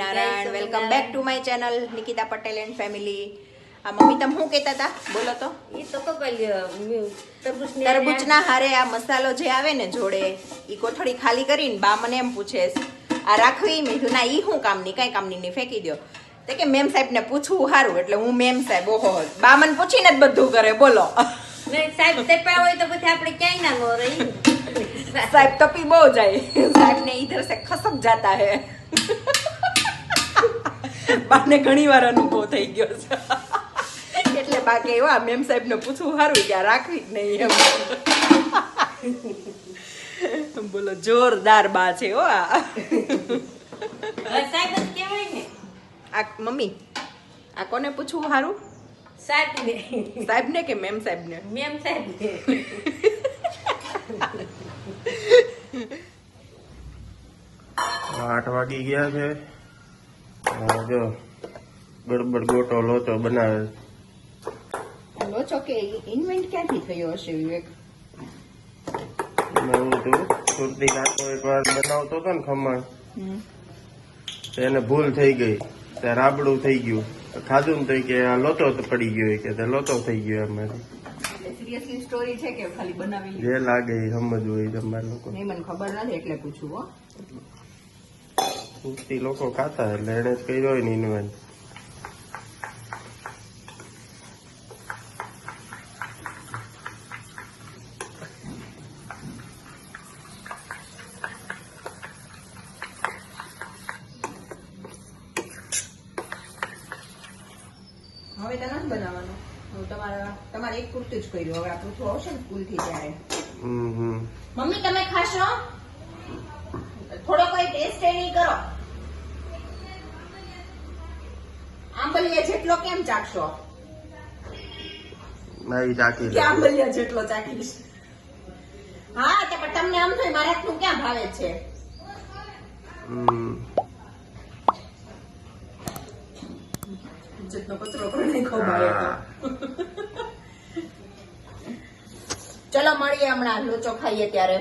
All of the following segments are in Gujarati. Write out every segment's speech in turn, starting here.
Swaminarayan. Welcome back to my channel Nikita Patel and family આ મમ્મી તમે શું કહેતા હતા બોલો તો. એ તો તરબૂચના હારે આ મસાલો જે આવે ને જોડે એ કોથળી ખાલી કરીને બા મને એમ પૂછે આ રાખવી મેં ના એ શું કામની કઈ કામની નહીં ફેંકી દો તે કે મેમ સાહેબ ને પૂછવું સારું એટલે હું મેમ સાહેબ ઓહો બા મને પૂછીને જ બધું કરે બોલો. સાહેબ તેપા હોય તો પછી આપણે ક્યાંય ના નો રહી સાહેબ તપી બહુ જાય. સાહેબ ને ઈધર સે ખસક જાતા હે. બાને ઘણી વાર અનુભવ થઈ ગયો છે. એટલે બા કે એવા મેમ સાહેબ ને પૂછવું સારું કે રાખવી જ નહીં એમ. બોલો જોરદાર બા છે હો આ. આ મમ્મી આ કોને પૂછવું સારું? સાહેબ ને સાહેબ કે મેમ સાહેબને? મેમ સાહેબને. આઠ વાગી ગયા છે. જો ગડબડ ગોટો લોચો બનાવે. લોચો કે ઇન્વેન્ટ ક્યાંથી થયો હશે વિવેક? નવું તું સુરતી કાકો એક વાર બનાવતો હતો ને ખમણ એને ભૂલ થઈ ગઈ ત્યાં રાબડું થઈ ગયું. ખાધું ને તો કે આ લોચો તો પડી ગયો કે તે લોચો થઈ ગયો એમાંથી સિરિયસલી સ્ટોરી છે કે ખાલી બનાવી જે લાગે એ સમજવું હોય તમારે લોકો મને ખબર નથી એટલે પૂછવું હો. સુરતી લોકો ખાતા એટલે એને જ કર્યો હોય ને ઇન્વેન્ટ હવે તો નથી બનાવવાનું. તમારા તમારે એક પૂરતું જ કર્યું હવે આ પૂછવું આવશે ને સ્કૂલથી ત્યારે. હમ હમ. મમ્મી તમે ખાશો? કોઈ ટેસ્ટ નહીં કરો. આંબલિયા જેટલો કેમ ચાખશો? કે આંબલિયા જેટલો ચાખીશ. હા તો પણ તમને આમ થાય મારા હાથનું ક્યાં ભાવે છે? જેટલો કચરો પણ નહીં ખવાય ચલો મળીએ હમણાં. લોચો ખાઈએ ત્યારે.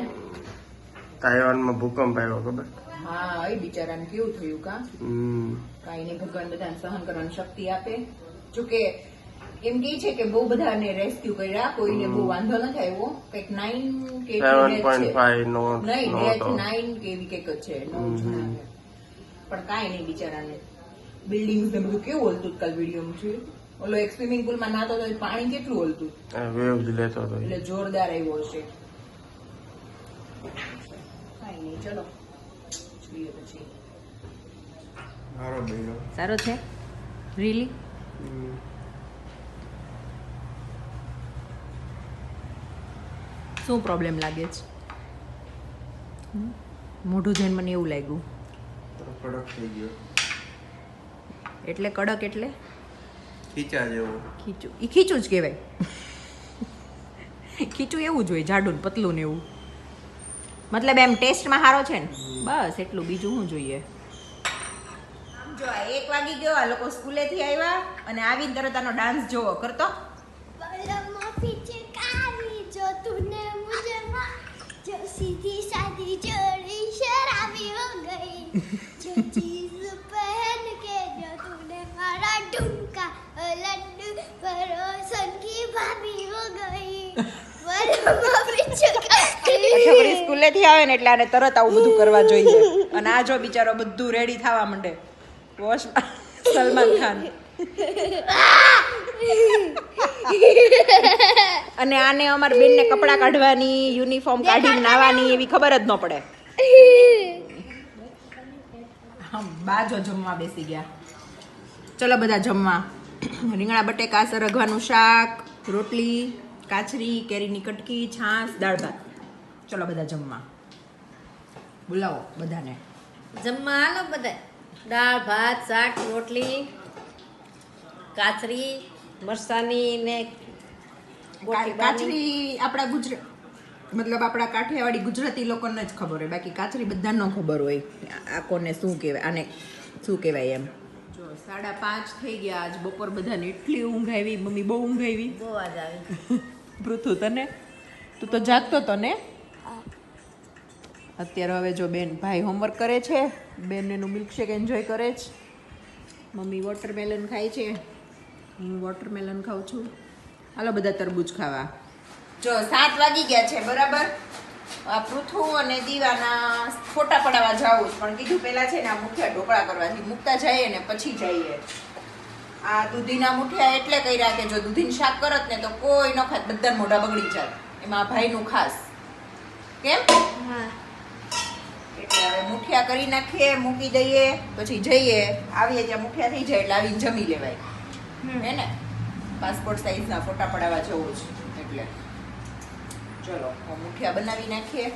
તાઇવાનમાં ભૂકંપ આવ્યો ખબર? હા એ બિચારાને કેવું થયું કા? કાંઈ નહીં ભગવાન બધાને સહન કરવાની શક્તિ આપે. જોકે એમ કે છે કે બહુ બધાને રેસ્ક્યુ કર્યા કોઈને બહુ વાંધો નથી આવ્યો. કંઈક નાઇન કે નો નહીં ડેથ નાઇન કે એવી કંઈક છે પણ કાંઈ નહીં બિચારાને. બિલ્ડિંગ ને બધું કેવું હલતું કાલ વીડિયો છે? ઓલો એક સ્વિમિંગ પુલમાં નાતો તો પાણી કેટલું હલતું? વેવ લેતો હતો એટલે જોરદાર આવ્યો હશે. કાંઈ નહીં ચલો. જોઈએ પછી મારો સારો છે? રીલી શું પ્રોબ્લેમ લાગે છે? હમ? મોઢું જોઈને મને એવું લાગ્યું. કડક થઈ ગયો. એટલે કડક એટલે? ખીચા જેવો. ખીચું. એ ખીચું જ કહેવાય. ખીચું એવું જ હોય જાડું ને પતલું ને એવું. મતલબ એમ ટેસ્ટમાં સારો છે ને? બસ એટલું બીજું હું જોઈએ. જો એક વાગી ગયો આ લોકો સ્કૂલેથી આવ્યા અને આવીને તરત આનો ડાન્સ જોવો કરતો? સીધી સાધી જોડી શરાબી હો ગઈ. જો ચીઝ કે જો તૂને મારા ઢુમકા લડ્ડુ પરોસન કી ભાભી હો ગઈ. છોકરી સ્કૂલેથી આવે ને એટલે આને તરત આવું બધું કરવા જોઈએ. અને આ જો બિચારો બધું રેડી થવા માંડે. વોશ સલમાન ખાન. અને આને અમાર બેનને કપડાં કાઢવાની યુનિફોર્મ કાઢીને નાવાની એવી ખબર જ ન પડે. બાજો જમવા બેસી ગયા. ચલો બધા જમવા. રીંગણા, બટેકા સરગવાનું શાક, રોટલી. કાચરી કેરીની કટકી છાશ દાળ ભાત. ચલો બધા જમવા. બોલાવો બધાને. જમવા હાલો બધા. દાળ ભાત શાક રોટલી કાચરી મરસાની ને કાચરી આપણા ગુજરાત મતલબ આપણા કાઠિયાવાડી ગુજરાતી લોકોને જ ખબર હોય. બાકી કાચરી બધાને ન ખબર હોય આ કોને શું કહેવાય આને શું કહેવાય એમ. જો સાડા પાંચ થઈ ગયા. આજ બપોર બધાને એટલી ઊંઘ આવી મમ્મી બહુ ઊંઘ આવી. બહુ જ આવી. પૃથુ તને? તું તો જાગતો તો ને? અત્યારે હવે જો બેન ભાઈ હોમવર્ક કરે છે બેન એનું મિલ્કશેક એન્જોય કરે છે. મમ્મી વોટરમેલન ખાય છે. હું વોટરમેલન ખાઉં છું. હાલો બધા તરબૂચ ખાવા. જો સાત વાગી ગયા છે બરાબર? આ પૃથુ અને દીવાના ફોટા પડાવવા જાવું પણ કીધું પહેલાં છે ને આ મુખ્યા ઢોકળા કરવાથી મૂકતા જઈએ ને પછી જઈએ. આ દૂધીના મુઠિયા એટલે કર્યા કે જો દૂધીનું શાક કરત ને તો કોઈ ન ખાત બધા મોઢા બગડી જાય. એમાં ભાઈનું ખાસ. કેમ? એટલે હવે મુઠિયા કરી નાખીએ મૂકી દઈએ પછી જઈએ. આવીએ ત્યાં મુઠિયા થઈ જાય એટલે આવીને જમી લેવાય. હે ને? પાસપોર્ટ સાઈઝના ફોટા પડાવવા જવું છે એટલે. ચલો મુઠિયા બનાવી નાખીએ.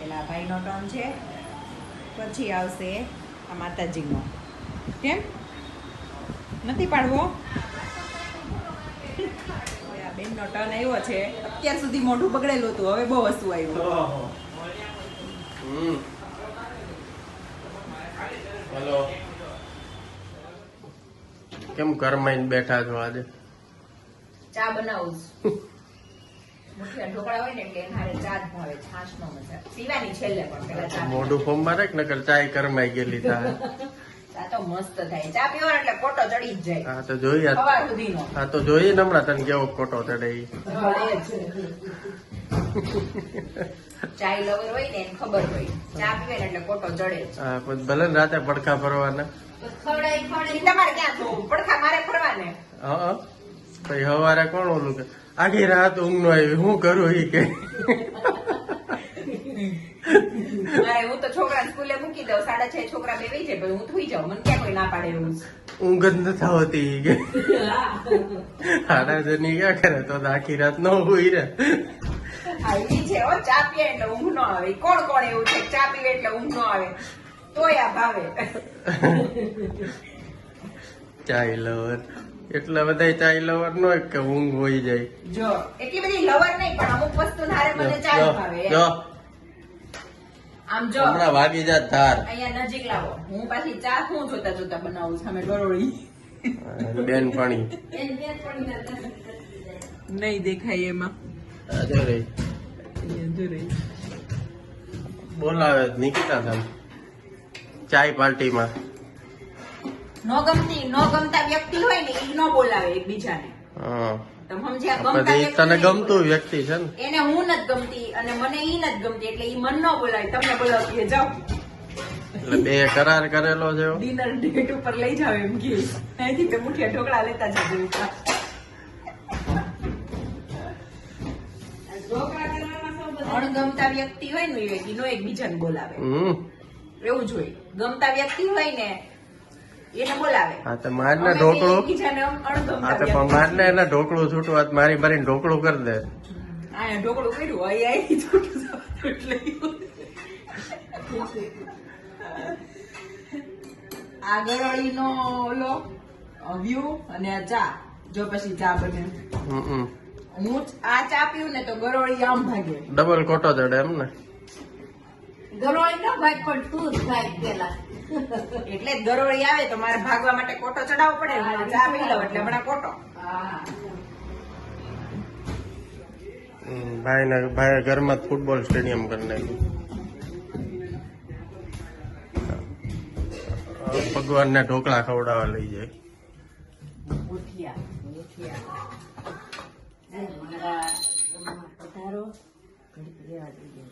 પેલા ભાઈનો ટર્ન છે. પછી આવશે આ માતાજીનો. કેમ? નથી પાડવો? બેનનો ટર્ન આવ્યો છે. અત્યાર સુધી મોઢું બગડેલું હતું હવે બહુ વસ્તુ આવ્યું હેલો. કેમ કરમાઈને બેઠા છો આજે? ચા બનાવું મોઢું ફોર્મમાં રાખ નકર ચાય કરમાઈ ગયેલી થાય ચા તો મસ્ત થાય. ચા પીવો એટલે કોટો ચડી જ જાય. હા તો જોઈએ. સવાર સુધીનો. હા તો જોઈએ ને હમણાં તને કેવો ખોટો ચડે ઈ. ચાય લવર હોય ને એને ખબર હોય. ચા પીવે ને એટલે કોટો ચડે હા પછી ભલે ને રાતે પડખા ફરવાના. ખવડાવી ખવડાવી તમારે ક્યાં થવું પડખા મારે ફરવાને. હા પછી હવારે કોણ ઓલું કે આખી રાત ઊંઘ નો આવી. હું કરું ઈ કે? મારે હું તો છોકરા સ્કૂલે મૂકી દઉં સાડા છ છોકરા બે વહી જાય હું થોઈ જાઉં મને ક્યાં કોઈ ના પાડે એવું ઊંઘ જ નથી આવતી. કે સાડા જની ક્યાં કરે તો તો આખી રાત ન હોઈ રે હા, છે હો ચા પીએ એટલે ઊંઘ ન આવે. કોણ કોણ એવું છે? ચા પીવે એટલે ઊંઘ ન આવે. તોય આ ભાવે. ચાય લવર. એટલા બધા ચાય લવર નો કે ઊંઘ હોય જાય. જો એટલી બધી લવર નહીં પણ અમુક વસ્તુ હારે મને ચા ભાવે જો. આમ જો. હમણાં વાગી જા ધાર અહીંયા નજીક લાવો. હું પાછી ચા હું જોતા જોતા બનાવું સામે ગરોળી બેન પાણી. નહીં દેખાય એમાં. બોલાવે જ નિકિતા તમે ચાય પાર્ટીમાં. નો ગમતી નો ગમતા વ્યક્તિ હોય ને ઈ ન બોલાવે એકબીજાને. હા. તને ગમતું વ્યક્તિ છે ને? એને હું નથી ગમતી અને મને ઈ નથી ગમતી એટલે ઈ મન ન બોલાય. તમને બોલાવતી જાઓ. એટલે બે કરાર કરેલો છે ડિનર ડેટ ઉપર લઈ જાવ એમ કે. અહીંથી બે મુઠિયા ઢોકળા લેતા જજો અણગમતા વ્યક્તિ હોય ને નો એકબીજાને બોલાવે. એવું જ હોય. ગમતા વ્યક્તિ હોય ને હા તો મારને અમે ઢોકળું એકબીજાને અમ- અણગમતા હા તો મારને એને ઢોકળું છૂટવા તો મારી મારીને ઢોકળું કરી દે. ઢોકળું કર્યું છૂટું ઓલો વ્યૂ અને આ ચા જો પછી ચા બને. હમ હું આ ચા પીવું ને તો ગરોળી આમ ભાગે. ડબલ કોટો ચડે એમ ને? ગરોળી ન ભાગ પણ તું જ ભાગ પેલા. એટલે જ ગરોળી આવે તો મારે ભાગવા માટે કોટો ચડાવવો પડે ચા પી લઉં એટલે હમણાં કોટો. ભાઈ ના ભાઈને ભાઈ ઘરમાં ફૂટબોલ સ્ટેડિયમ કરી નાખ્યું. ભગવાનને ઢોકળા ખવડાવવા લઈ જાય મુઠિયા મુઠિયા મારા પધારો ઘડીક રહેવા દેજો.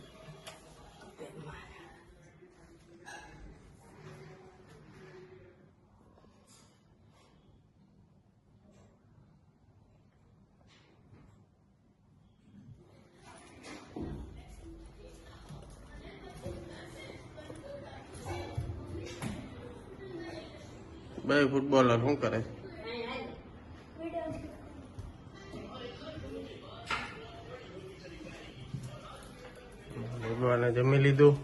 બે ફૂટબોલર શું કરે? ભગવાને જમી લીધું?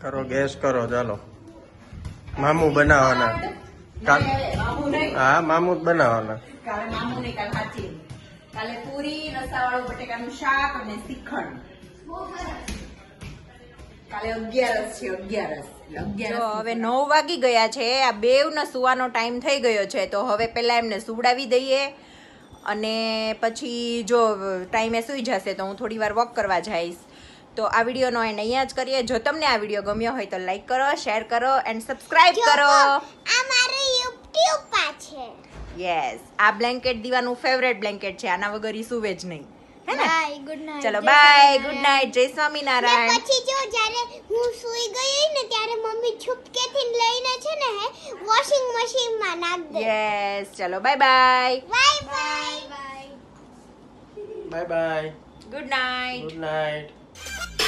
કરો ગેસ કરો ચાલો. મામું બનાવવાના. હા મામુ જ બનાવવાના. કાલે મામું નહીં કાલે હાચી. કાલે પૂરી રસાવાળું બટેકાનું શાક અને શ્રીખંડ કાલે અગિયારસ છે અગિયારસ. જો હવે નવ વાગી ગયા છે. આ બેવનો સુવાનો ટાઈમ થઈ ગયો છે. તો હવે પહેલાં એમને સુવડાવી દઈએ. અને પછી જો ટાઈમે સૂઈ જશે તો હું થોડી વાર વોક કરવા જઈશ. તો આ વિડીયોનો એન્ડ અહીંયા જ કરીએ. જો તમને આ વીડિયો ગમ્યો હોય તો લાઈક કરો શેર કરો એન્ડ સબસ્ક્રાઇબ કરો. આ મારું યુટ્યુબ પા છે. યસ આ બ્લેન્કેટ દીવાનું ફેવરેટ બ્લેન્કેટ છે. આના વગર ઈ સુવે જ નહીં. હે ને? બાય ગુડ નાઇટ ચલો bye good night Jai Swaminarayan. પછી જો જ્યારે હું સૂઈ ગઈ ને ત્યારે મમ્મી છુપકેથી લઈને છે ને વોશિંગ મશીનમાં નાખ દે. યસ ચલો bye bye bye bye bye bye bye good night good night